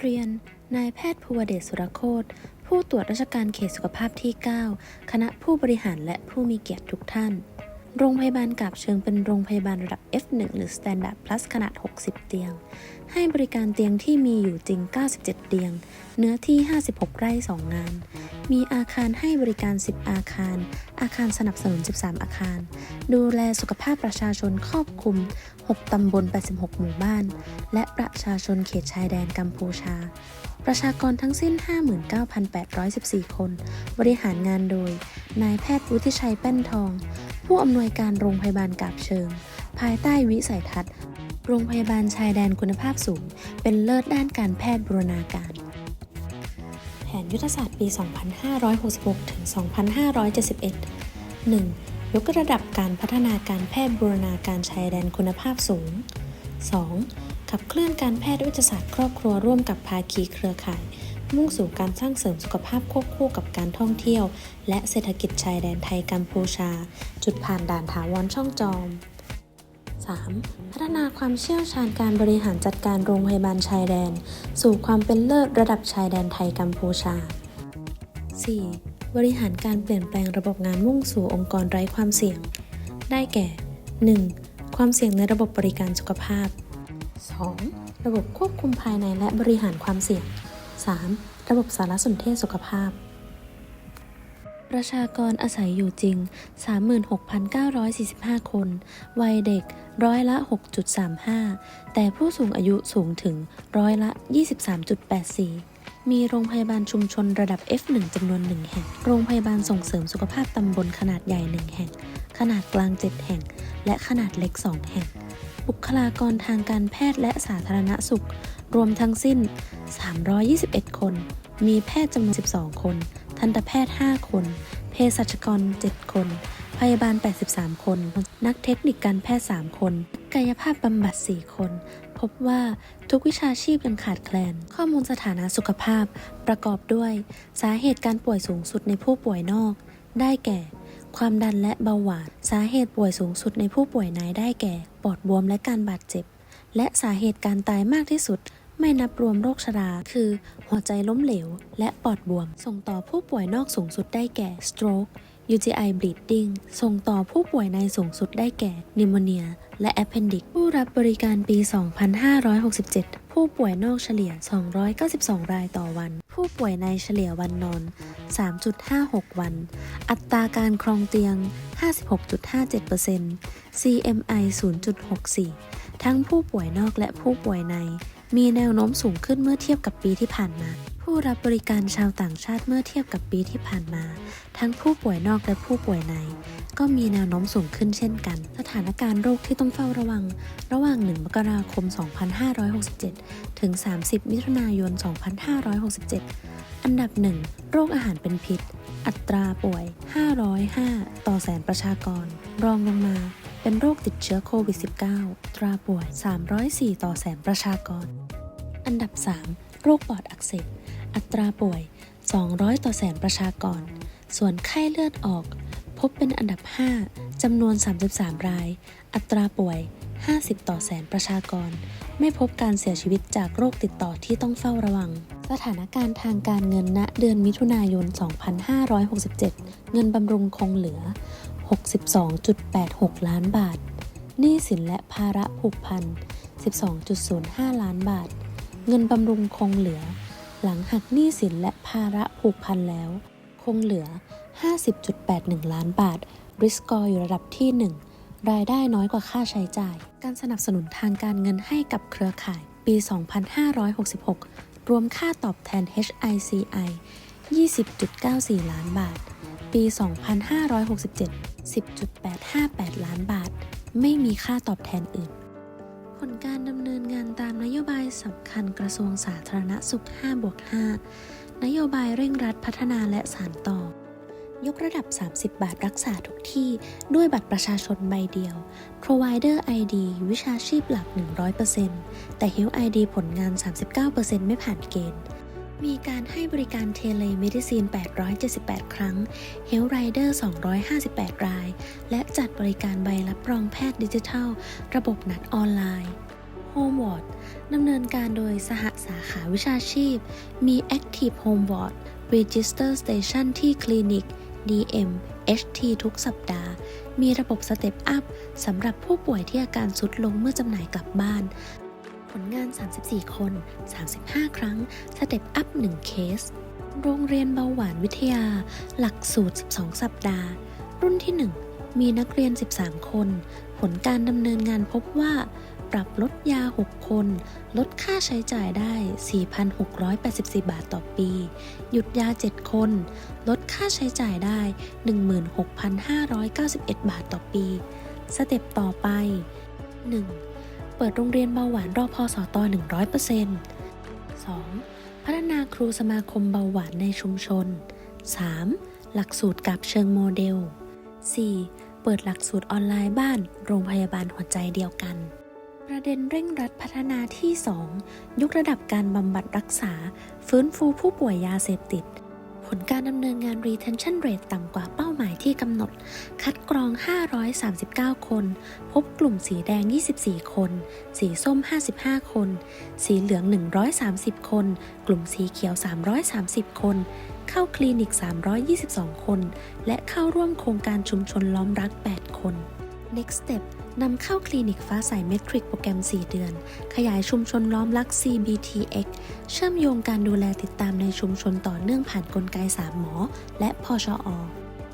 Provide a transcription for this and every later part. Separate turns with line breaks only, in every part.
เรียน นายแพทย์ภูวเดชสุรโคตผู้ตรวจราชการเขตสุขภาพที่ 9 คณะผู้บริหารและผู้มีเกียรติทุกท่าน โรงพยาบาลกาบเชิงเป็นโรงพยาบาลระดับ F1 หรือ Standard Plus ขนาด 60 เตียง ให้บริการเตียงที่มีอยู่จริง 97 เตียง เนื้อที่ 56 ไร่ 2 งาน มีอาคารให้บริการ 10 อาคาร อาคารสนับสนุน 13 อาคาร ดูแลสุขภาพประชาชนครอบคลุม 6 ตำบล 86 หมู่บ้าน และประชาชนเขตชายแดนกัมพูชา ประชากรทั้งสิ้น 59,814 คน บริหารงานโดย นายแพทย์วุฒิชัยแป้นทอง ผู้อำนวยการโรงพยาบาลกาบเชิง ภายใต้วิสัยทัศน์ โรงพยาบาลชายแดนคุณภาพสูง เป็นเลิศด้านการแพทย์บูรณาการ แผนยุทธศาสตร์ปี 2566 ถึง 2571 1. ยกระดับการพัฒนาการแพทย์บูรณาการชายแดนคุณภาพสูง 2. ขับเคลื่อนการแพทย์วิทยาศาสตร์ครอบครัวร่วมกับภาคีเครือข่าย มุ่งสู่การสร้างเสริมสุขภาพควบคู่กับการท่องเที่ยว และเศรษฐกิจชายแดนไทยกัมพูชา จุดผ่านด่านถาวรช่องจอม 3. พัฒนาความเชี่ยวชาญการบริหารจัดการโรงพยาบาลชายแดน สู่ความเป็นเลิศระดับชายแดนไทยกัมพูชา 4. บริหารการเปลี่ยนแปลงระบบงานมุ่งสู่องค์กรไร้ความเสี่ยง ได้แก่ 1. ความเสี่ยงในระบบบริการสุขภาพ 2. ระบบควบคุมภายในและบริหารความเสี่ยง 3. ระบบสารสนเทศสุขภาพ ประชากรอาศัยอยู่จริง 36,945 คน วัยเด็กร้อยละ 6.35 แต่ผู้สูงอายุสูงถึงร้อยละ 23.84มีโรงพยาบาลชุมชนระดับ F1 จำนวน 1 แห่ง โรงพยาบาลส่งเสริมสุขภาพตำบลขนาดใหญ่ 1 แห่ง ขนาดกลาง 7 แห่ง และขนาดเล็ก 2 แห่ง บุคลากรทางการแพทย์และสาธารณสุข รวมทั้งสิ้น 321 คน มีแพทย์จำนวน 12 คน ทันตแพทย์ 5 คน เภสัชกร 7 คน พยาบาล 83 คน นักเทคนิคการแพทย์ 3 คน กายภาพบำบัด 4 คน พบว่าทุกวิชาชีพยังขาดแคลน ข้อมูลสถานะสุขภาพ ประกอบด้วย สาเหตุการป่วยสูงสุดในผู้ป่วยนอก ได้แก่ความดันและเบาหวาน สาเหตุป่วยสูงสุดในผู้ป่วยในได้แก่ ปอดบวมและการบาดเจ็บ และสาเหตุการตายมากที่สุด ไม่นับรวมโรคชรา คือ หัวใจล้มเหลว และปอดบวม ส่งต่อผู้ป่วยนอกสูงสุดได้แก่ stroke UTI bleeding ส่งต่อผู้ป่วยในสูงสุดได้แก่ pneumonia และ appendix ผู้รับบริการปี 2567 ผู้ป่วยนอกเฉลี่ย 292 รายต่อวัน ผู้ป่วยในเฉลี่ยวันนอน 3.56 วัน อัตราการครองเตียง 56.57% CMI 0.64 ทั้งผู้ป่วยนอกและผู้ป่วยใน มีแนวโน้มสูงขึ้นเมื่อเทียบกับปีที่ผ่านมา ผู้รับบริการชาวต่างชาติเมื่อเทียบกับปีที่ผ่านมา ทั้งผู้ป่วยนอกและผู้ป่วยใน ก็มีแนวโน้มสูงขึ้นเช่นกัน สถานการณ์โรคที่ต้องเฝ้าระวัง ระหว่าง 1 มกราคม 2567 ถึง 30 มิถุนายน 2567 อันดับ 1 โรคอาหารเป็นพิษ อัตราป่วย 505 ต่อแสนประชากร รองลงมา เป็นโรคติดเชื้อโควิด -19 ตราป่วย 304 ต่อแสนประชากร อันดับ 3 โรคปอดอักเสบ อัตราป่วย 200 ต่อแสนประชากร ส่วนไข้เลือดออก พบเป็นอันดับ 5จำนวน 33 ราย อัตราป่วย 50 ต่อแสนประชากร ไม่พบการเสียชีวิตจากโรคติดต่อที่ต้องเฝ้าระวัง สถานการณ์ทางการเงินณเดือนมิถุนายน 2567 เงินบำรุงคงเหลือ 62.86 ล้านบาท หนี้สินและภาระผูกพัน 12.05 ล้านบาท เงินบำรุงคงเหลือ หลังหักหนี้สินและภาระผูกพันแล้ว คงเหลือ 50.81 ล้านบาท ริสกอร์อยู่ระดับที่ 1 รายได้น้อยกว่าค่าใช้จ่าย การสนับสนุนทางการเงินให้กับเครือข่ายปี 2566 รวมค่าตอบแทน HICI 20.94 ล้านบาท ปี 2567 10.858 ล้านบาท ไม่มีค่าตอบแทนอื่น ผลการดำเนินงานตามนโยบายสำคัญกระทรวงสาธารณสุข 5 บวก 5 นโยบายเร่งรัดพัฒนาและสานต่อ ยกระดับ 30 บาทรักษาทุกที่ด้วยบัตรประชาชนใบเดียว Provider ID วิชาชีพหลัก 100%แต่ Health ID ผลงาน 39%ไม่ผ่านเกณฑ์ มีการให้บริการเทเลเมดิซีน 878 ครั้ง Health Rider 258 ราย และจัดบริการใบรับรองแพทย์ดิจิทัล ระบบนัดออนไลน์โฮ Home Ward ดำเนินการโดยสหสาขาวิชาชีพ มี Active Home Ward Register Station ที่คลินิก DM HT ทุกสัปดาห์ มีระบบ Step Up สำหรับผู้ป่วยที่อาการสุดลงเมื่อจำหน่ายกลับบ้าน ผลงาน 34 คน 35 ครั้ง Step Up 1เคส โรงเรียนเบาหวานวิทยา หลักสูตร 12 สัปดาห์ รุ่นที่ 1 มีนักเรียน 13 คน ผลการดำเนินงานพบว่า ปรับลดยา 6 คน ลดค่าใช้จ่ายได้ 4,684 บาทต่อปี หยุดยา 7 คน ลดค่าใช้จ่ายได้ 16,591 บาทต่อปี สเต็ปต่อไป 1. เปิดโรงเรียนเบาหวานรอพอสอตอ100% 2. พัฒนาครูสมาคมเบาหวานในชุมชน 3. หลักสูตรกับเชิงโมเดล 4. เปิดหลักสูตรออนไลน์บ้าน โรงพยาบาลหัวใจเดียวกัน ประเด็นเร่งรัดพัฒนาที่ 2 ยกระดับการบำบัดรักษา ฟื้นฟูผู้ป่วยยาเสพติด ผลการดำเนินงาน retention rate ต่ำกว่าเป้าหมายที่กำหนด คัดกรอง 539 คน พบกลุ่มสีแดง 24 คน สีส้ม 55 คน สีเหลือง 130 คน กลุ่มสีเขียว 330 คน เข้าคลินิก 322 คน และเข้าร่วมโครงการชุมชนล้อมรัก 8 คน Next Step นำเข้าคลินิกฟ้าใสเมทริกโปรแกรม 4 เดือน ขยายชุมชนล้อมรัก CBTX เชื่อมโยงการดูแลติดตามในชุมชนต่อเนื่องผ่านนกลไก 3 หมอ และพชอ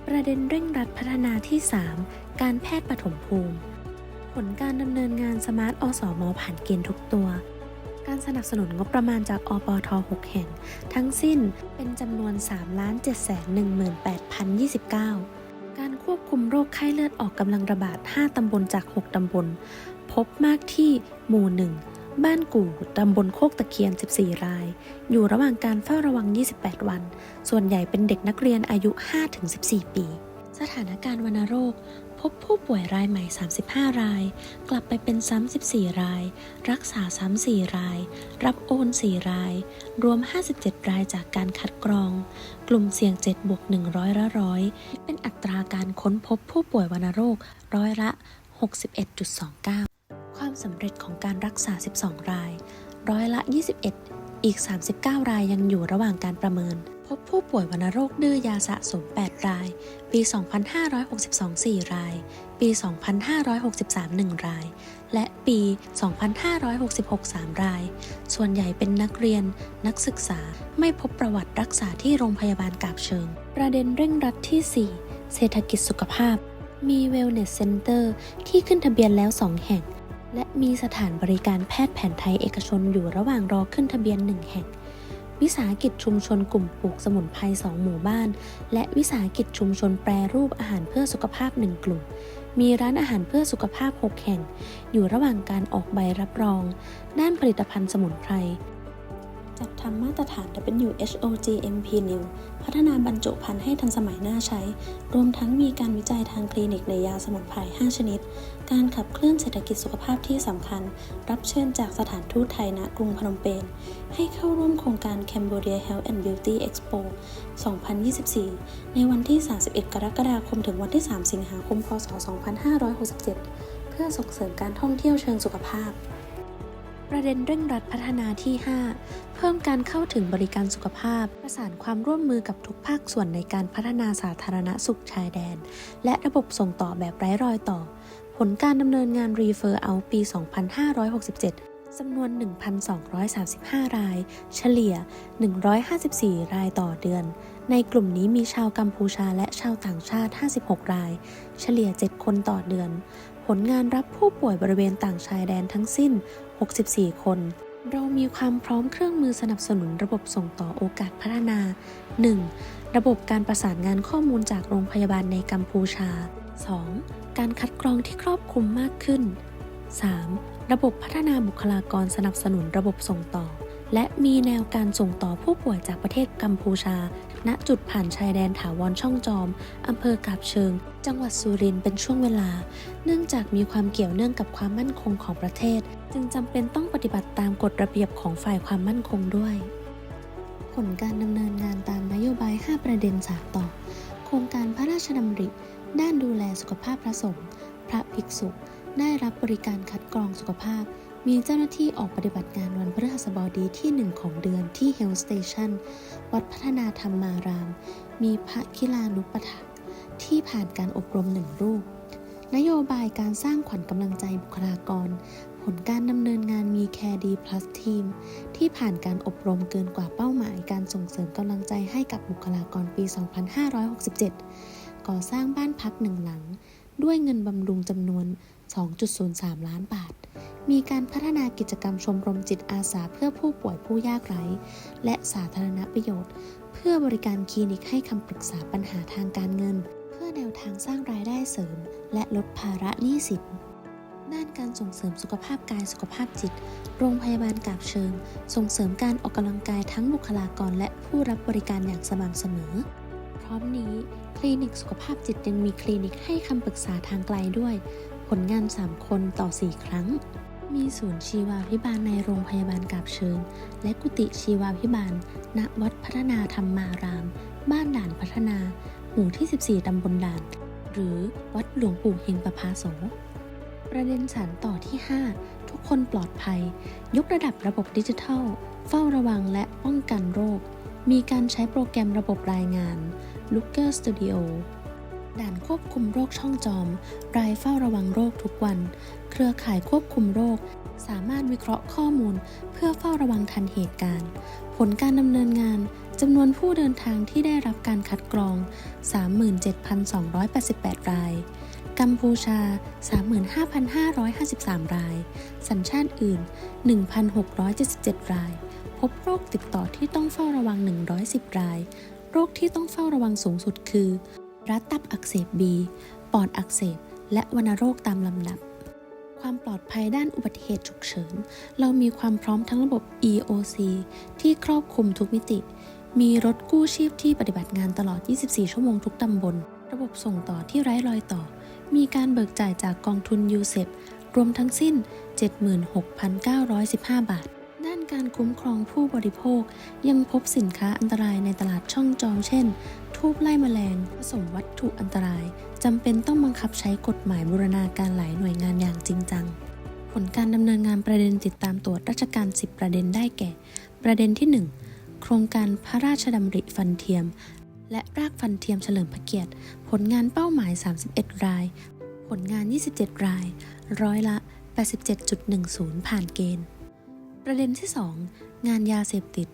ประเด็นเร่งรัดพัฒนาที่ 3 การแพทย์ปฐมภูมิ ผลการดำเนินงานสมาร์ทอสมอผ่านเกณฑ์ทุกตัวการสนับสนุนงบประมาณจากอปท 6 แห่ง ทั้งสิ้นเป็นจำนวน 3,718,029 การควบคุมโรคไข้เลือดออกกำลังระบาด 5 ตำบลจาก 6 ตำบล พบมากที่หมู่ 1 บ้านกู่ตำบลโคกตะเคียน 14 ราย อยู่ระหว่างการเฝ้าระวัง 28 วัน ส่วนใหญ่เป็นเด็กนักเรียนอายุ 5-14 ปี สถานการณ์วัณโรค พบผู้ป่วยรายใหม่ 35 ราย กลับไปเป็น34ราย รักษา34ราย รับโอน 4 ราย รวม 57 รายจากการคัดกรอง กลุ่มเสี่ยง 7 บวก 100 ละร้อย เป็นอัตราการค้นพบผู้ป่วยวัณโรคร้อยละ 61.29 ความสำเร็จของการรักษา 12 ราย ร้อยละ 21 อีก 39 รายยังอยู่ระหว่างการประเมิน พบผู้ป่วยวัณโรคดื้อยาสะสม 8 ราย ปี 2562 4 ราย ปี 2563 1 ราย และปี 2566 3 ราย ส่วนใหญ่เป็นนักเรียน นักศึกษา ไม่พบประวัติรักษาที่โรงพยาบาลกาบเชิง ประเด็นเร่งรัดที่ 4 เศรษฐกิจสุขภาพ มี Wellness Center ที่ขึ้นทะเบียนแล้ว 2 แห่ง และมีสถานบริการแพทย์แผนไทยเอกชนอยู่ระหว่างรอขึ้นทะเบียน 1 แห่ง วิสาหกิจชุมชนกลุ่มปลูกสมุนไพร2หมู่บ้าน และวิสาหกิจชุมชนแปรรูปอาหารเพื่อสุขภาพ 1 กลุ่ม มีร้านอาหารเพื่อสุขภาพ 6 แห่ง อยู่ระหว่างการออกใบรับรอง ด้านผลิตภัณฑ์สมุนไพร จัดทำมาตรฐาน WHO GMP New พัฒนาบรรจุภัณฑ์ให้ทันสมัยน่าใช้ รวมทั้งมีการวิจัยทางคลินิกในยาสมุนไพร 5 ชนิด การขับเคลื่อนเศรษฐกิจสุขภาพที่สำคัญ รับเชิญจากสถานทูตไทยณกรุงพนมเปญ ให้เข้าร่วมโครงการ Cambodia Health and Beauty Expo 2024 ในวันที่ 31 กรกฎาคม ถึงวันที่ 3 สิงหาคม พศ 2567 เพื่อส่งเสริมการท่องเที่ยวเชิงสุขภาพ ประเด็นเร่งรัดพัฒนาที่ 5 เพิ่มการเข้าถึงบริการสุขภาพ ประสานความร่วมมือกับทุกภาคส่วนในการพัฒนาสาธารณสุขชายแดน และระบบส่งต่อแบบไร้รอยต่อ ผลการดำเนินงาน Refer Out ปี 2567จำนวน 1,235 ราย เฉลี่ย 154 รายต่อเดือน ในกลุ่มนี้มีชาวกัมพูชาและชาวต่างชาติ 56 ราย เฉลี่ย 7 คนต่อเดือน ผลงานรับผู้ป่วยบริเวณต่างชายแดนทั้งสิ้น 64 คน เรามีความพร้อมเครื่องมือสนับสนุนระบบส่งต่อโอกาสพัฒนา 1. ระบบการประสานงานข้อมูลจากโรงพยาบาลในกัมพูชา 2. การคัดกรองที่ครอบคลุมมากขึ้น 3. ระบบพัฒนาบุคลากรสนับสนุนระบบส่งต่อ และมีแนวการส่งต่อผู้ป่วยจากประเทศกัมพูชา ณจุดผ่านชายแดนถาวรช่องจอม อำเภอกาบเชิง จังหวัดสุรินทร์เป็นช่วงเวลา เนื่องจากมีความเกี่ยวเนื่องกับความมั่นคงของประเทศ จึงจำเป็นต้องปฏิบัติตามกฎระเบียบของฝ่ายความมั่นคงด้วย ผลการดำเนินงานตามนโยบาย 5 ประเด็นสามต่อ โครงการพระราชดำริ ด้านดูแลสุขภาพพระสงฆ์พระภิกษุ ได้รับบริการคัดกรองสุขภาพ มีเจ้าหน้าที่ออกปฏิบัติงานวันพฤหัสบดีที่ 1 ของเดือนที่ Health Station วัดพัฒนาธรรมาราม มีพระคิลานุปถักที่ผ่านการอบรมหนึ่งรูป นโยบายการสร้างขวัญกำลังใจบุคลากร ผลการดำเนินงานมีแคดี plus ทีม ที่ผ่านการอบรมเกินกว่าเป้าหมายการส่งเสริมกำลังใจให้กับบุคลากรปี 2567 ก่อสร้างบ้านพักหนึ่งหลัง ด้วยเงินบำรุงจำนวน 2.03 ล้านบาท มีการพัฒนากิจกรรมชมรมจิตอาสาเพื่อผู้ป่วยผู้ยากไร้ และสาธารณประโยชน์ เพื่อบริการคลินิกให้คำปรึกษาปัญหาทางการเงิน เพื่อแนวทางสร้างรายได้เสริม และลดภาระหนี้สินด้านการส่งเสริมสุขภาพกายสุขภาพจิต โรงพยาบาลกาบเชิง ส่งเสริมการออกกำลังกายทั้งบุคลากรและผู้รับบริการอย่างสม่ำเสมอ พร้อมนี้คลินิกสุขภาพจิตยังมีคลินิกให้คำปรึกษาทางไกลด้วย ผลงาน 3 คนต่อ 4 ครั้ง มีศูนย์ชีวาพิบาลในโรงพยาบาลกาบเชิง และกุฏิชีวาพิบาล ณ วัดพัฒนาธรรมาราม บ้านด่านพัฒนา หมู่ที่ 14 ตำบลด่าน หรือวัดหลวงปู่เฮงประภาโส ประเด็นสารต่อที่ 5 ทุกคนปลอดภัย ยกระดับระบบดิจิทัล เฝ้าระวังและป้องกันโรค มีการใช้โปรแกรมระบบรายงาน Looker Studio ด่านควบคุมโรคช่องจอม รายเฝ้าระวังโรคทุกวัน เครือข่ายควบคุมโรค สามารถวิเคราะห์ข้อมูล เพื่อเฝ้าระวังทันเหตุการณ์ ผลการดำเนินงานจำนวนผู้เดินทางที่ได้รับการคัดกรอง 37,288 ราย กัมพูชา 35,553 ราย สัญชาติอื่น 1,677 ราย พบโรคติดต่อที่ต้องเฝ้าระวัง 110 ราย โรคที่ต้องเฝ้าระวังสูงสุดคือ รัดตับอักเสบบีปอดอักเสบ และวัณโรคตามลำดับ ความปลอดภัยด้านอุบัติเหตุฉุกเฉิน เรามีความพร้อมทั้งระบบ EOC ที่ครอบคลุมทุกมิติ มีรถกู้ชีพที่ปฏิบัติงานตลอด 24 ชั่วโมงทุกตำบล ระบบส่งต่อที่ไร้รอยต่อ มีการเบิกจ่ายจากกองทุนยูเซปรวมทั้งสิ้น 76,915 บาท การคุ้มครองผู้บริโภค ยังพบสินค้าอันตรายในตลาดช่องจอมเช่น ทูบไล่แมลง ผสมวัตถุอันตรายจำเป็นต้องบังคับใช้กฎหมายบูรณาการหลายหน่วยงานอย่างจริงจัง ผลการดำเนินงานประเด็นติดตามตรวจราชการ 10 ประเด็นได้แก่ ประเด็นที่ 1 โครงการพระราชดำริฟันเทียม และรากฟันเทียมเฉลิมพระเกียรติ ผลงานเป้าหมาย 31 ราย ผลงาน 27 ราย ร้อยละ 87.10 ผ่านเกณฑ์ ประเด็นที่ 2 งานยาเสพติด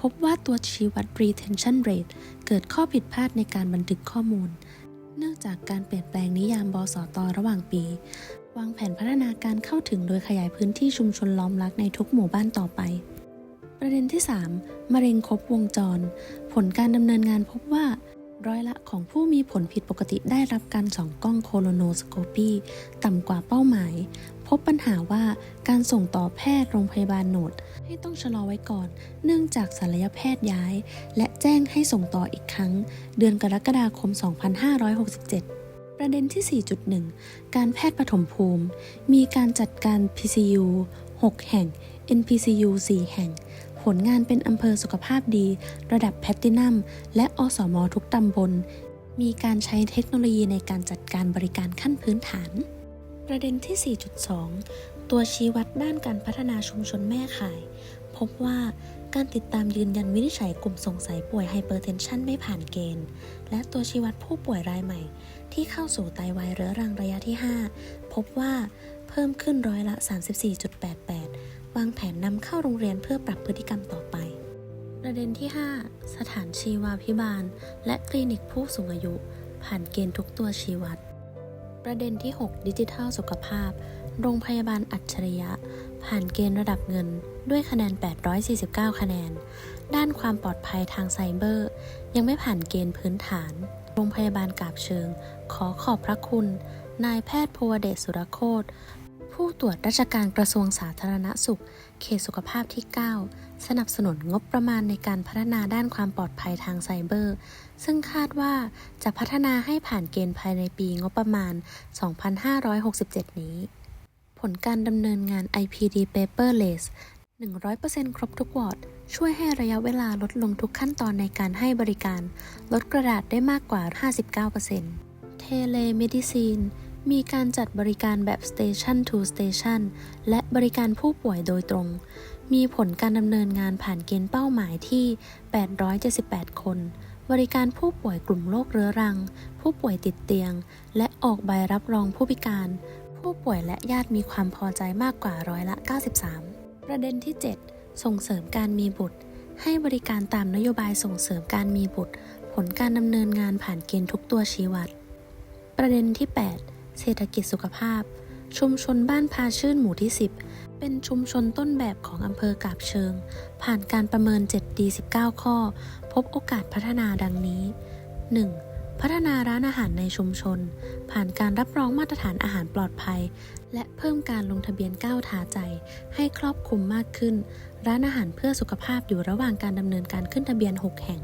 พบว่าตัวชี้วัด retention rate เกิดข้อผิดพลาดในการบันทึกข้อมูล เนื่องจากการเปลี่ยนแปลงนิยามบสตระหว่างปี วางแผนพัฒนาการเข้าถึงโดยขยายพื้นที่ชุมชนล้อมรักในทุกหมู่บ้านต่อไป ประเด็นที่ 3 มะเร็งครบวงจร ผลการดำเนินงานพบว่าร้อยละของผู้มีผลผิดปกติได้รับการส่องกล้องโคโลโนสโคปีต่ำกว่าเป้าหมาย พบปัญหาว่าการส่งต่อแพทย์โรงพยาบาลโหนด ให้ต้องชะลอไว้ก่อน เนื่องจากศัลยแพทย์ย้าย และแจ้งให้ส่งต่ออีกครั้ง เดือนกรกฎาคม 2567 ประเด็นที่ 4.1 การแพทย์ปฐมภูมิ มีการจัดการ PCU 6 แห่ง NPCU 4 แห่ง ผลงานเป็นอำเภอสุขภาพดี ระดับแพลตตินัม และอสมทุกตำบล มีการใช้เทคโนโลยีในการจัดการบริการขั้นพื้นฐาน ประเด็นที่ 4.2 ตัวชี้วัดด้านการพัฒนาชุมชนแม่ข่าย พบว่าการติดตามยืนยันวินิจฉัยกลุ่มสงสัยป่วยไฮเปอร์เทนชันไม่ผ่านเกณฑ์ และตัวชี้วัดผู้ป่วยรายใหม่ ที่เข้าสู่ไตวายเรื้อรังระยะที่ 5 พบว่าเพิ่มขึ้นร้อยละ 34.88 วางแผนนำเข้าโรงเรียนเพื่อปรับพฤติกรรมต่อไป ประเด็นที่ 5 สถานชีวาพิบาล และคลินิกผู้สูงอายุ ผ่านเกณฑ์ทุกตัวชี้วัด ประเด็นที่ 6 ดิจิทัลสุขภาพ โรงพยาบาลอัจฉริยะ ผ่านเกณฑ์ระดับเงินด้วยคะแนน 849 คะแนน ด้านความปลอดภัยทางไซเบอร์ ยังไม่ผ่านเกณฑ์พื้นฐาน โรงพยาบาลกาบเชิง ขอขอบพระคุณ นายแพทย์ภูวเดชสุรโคตผู้ตรวจราชการกระทรวงสาธารณสุข เขตสุขภาพที่ 9 สนับสนุนงบประมาณในการพัฒนาด้านความปลอดภัยทางไซเบอร์ ซึ่งคาดว่าจะพัฒนาให้ผ่านเกณฑ์ภายในปีงบประมาณ 2567 นี้ ผลการดำเนินงาน IPD paperless 100%ครบทุกวอร์ด ช่วยให้ระยะเวลาลดลงทุกขั้นตอนในการให้บริการ ลดกระดาษได้มากกว่า 59%เทเลเมดิซีน มีการจัดบริการแบบ Station to Station และบริการผู้ป่วยโดยตรง มีผลการดำเนินงานผ่านเกณฑ์เป้าหมายที่ 878 คน บริการผู้ป่วยกลุ่มโรคเรื้อรัง ผู้ป่วยติดเตียง และออกใบรับรองผู้พิการ ผู้ป่วยและญาติมีความพอใจมากกว่าร้อยละ 93 ประเด็นที่ 7 ส่งเสริมการมีบุตร ให้บริการตามนโยบายส่งเสริมการมีบุตร ผลการดำเนินงานผ่านเกณฑ์ทุกตัวชี้วัด ประเด็นที่ 8 เศรษฐกิจสุขภาพ ชุมชนบ้านพาชื่นหมู่ที่ 10 เป็นชุมชนต้นแบบของอำเภอกาบเชิง ผ่านการประเมิน 7D 19 ข้อ พบโอกาสพัฒนาดังนี้ 1. พัฒนาร้านอาหารในชุมชน ผ่านการรับรองมาตรฐานอาหารปลอดภัย และเพิ่มการลงทะเบียนก้าวทาใจ ให้ครอบคลุมมากขึ้น ร้านอาหารเพื่อสุขภาพอยู่ระหว่างการดำเนินการขึ้นทะเบียน 6 แห่ง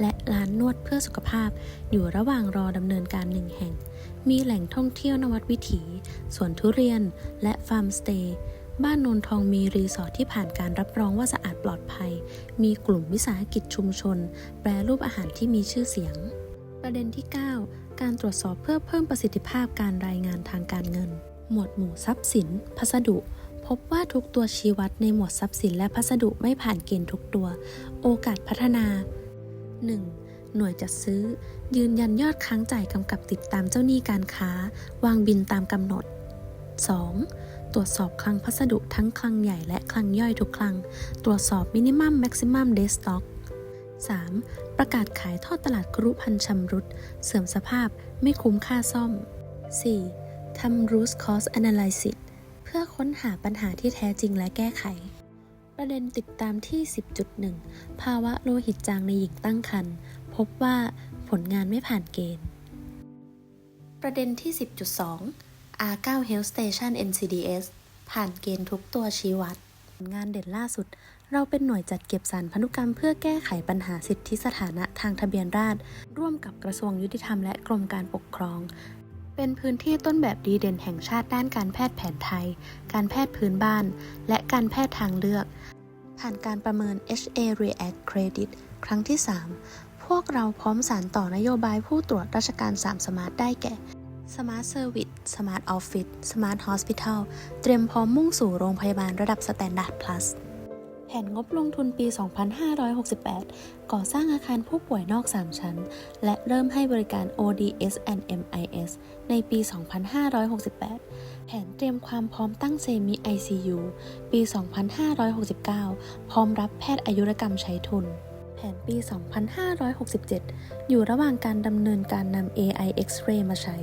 และร้านนวดเพื่อสุขภาพ อยู่ระหว่างรอดำเนินการ 1 แห่ง มีแหล่งท่องเที่ยวนวัดวิถีสวนทุเรียน และฟาร์มสเตย์บ้านนนทองมีรีสอร์ทที่ผ่านการรับรองว่าสะอาดปลอดภัย มีกลุ่มวิสาหกิจชุมชน แปรรูปอาหารที่มีชื่อเสียง ประเด็นที่ 9 การตรวจสอบเพื่อเพิ่มประสิทธิภาพการรายงานทางการเงิน หมวดหมู่ทรัพย์สิน พัสดุ พบว่าทุกตัวชี้วัดในหมวดทรัพย์สินและพัสดุไม่ผ่านเกณฑ์ทุกตัว โอกาสพัฒนา 1. หน่วยจัดซื้อ ยืนยันยอดค้างจ่ายกำกับติดตามเจ้าหนี้การค้า วางบินตามกำหนด 2. ตรวจสอบคลังพัสดุทั้งคลังใหญ่และคลังย่อยทุกคลัง ตรวจสอบมินิมัมแม็กซิมัมเดสต็อก 3. ประกาศขายทอดตลาดกรุพันชำรุด เสื่อมสภาพไม่คุ้มค่าซ่อม 4. ทำ root cause analysis เพื่อค้นหาปัญหาที่แท้จริงและแก้ไข ประเด็นติดตามที่ 10.1 ภาวะโลหิตจางในหญิงตั้งครรภ์พบว่าผลงานไม่ผ่านเกณฑ์ ประเด็นที่ 10.2 R9 Health Station NCDS ผ่านเกณฑ์ทุกตัวชี้วัด งานเด่นล่าสุด เราเป็นหน่วยจัดเก็บสารพันธุกรรมเพื่อแก้ไขปัญหาสิทธิสถานะทางทะเบียนราษฎรร่วมกับกระทรวงยุติธรรมและกรมการปกครอง เป็นพื้นที่ต้นแบบดีเด่นแห่งชาติด้านการแพทย์แผนไทย การแพทย์พื้นบ้าน และการแพทย์ทางเลือก ผ่านการประเมิน HA React Credit ครั้งที่ 3 พวกเราพร้อมสารต่อนโยบายผู้ตรวจราชการ 3 สมาร์ทได้แก่ Smart Service Smart Office Smart Hospital เตรียมพร้อมมุ่งสู่โรงพยาบาลระดับ Standard Plus ผนงบลงทุนปี 2568 ก่อสร้างอาคารผู้ป่วยนอก 3 ชั้น และเริ่มให้บริการ ODS and MIS ในปี 2568 แผนเตรียมความพร้อมตั้งเซมิ ICU ปี 2569 พร้อมรับแพทย์อายุรกรรมใช้ทุน แผนปี 2567 อยู่ระหว่างการดำเนินการนำ AI X-ray มาใช้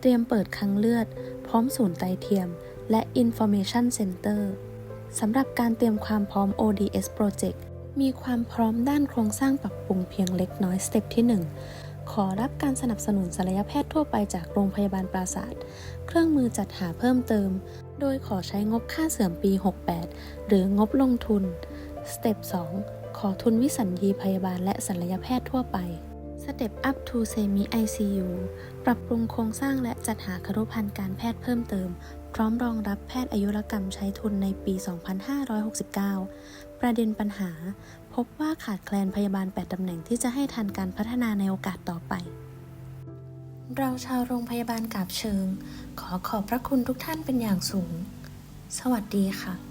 เตรียมเปิดคลังเลือด พร้อมศูนย์ไตเทียม และ Information Center สำหรับการเตรียมความพร้อม ODS Project มีความพร้อมด้านโครงสร้างปรับปรุงเพียงเล็กน้อยสเต็ปที่ 1 ขอรับการสนับสนุนศัลยแพทย์ทั่วไปจากโรงพยาบาลปราศาสตร์เครื่องมือจัดหาเพิ่มเติม โดยขอใช้งบค่าเสื่อมปี 68 หรืองบลงทุนสเต็ป2ขอทุนวิสัญญีพยาบาลและศัลยแพทย์ทั่วไปสเต็ป up to semi ICU ปรับปรุงโครงสร้างและจัดหาครุพันธ์การแพทย์เพิ่มเติม พร้อมรองรับแพทย์อายุรกรรมใช้ทุนในปี 2569 ประเด็นปัญหา พบว่าขาดแคลนพยาบาล 8 ตำแหน่งที่จะให้ทันการพัฒนาในโอกาสต่อไป เราชาวโรงพยาบาลกาบเชิง ขอขอบพระคุณทุกท่านเป็นอย่างสูง สวัสดีค่ะ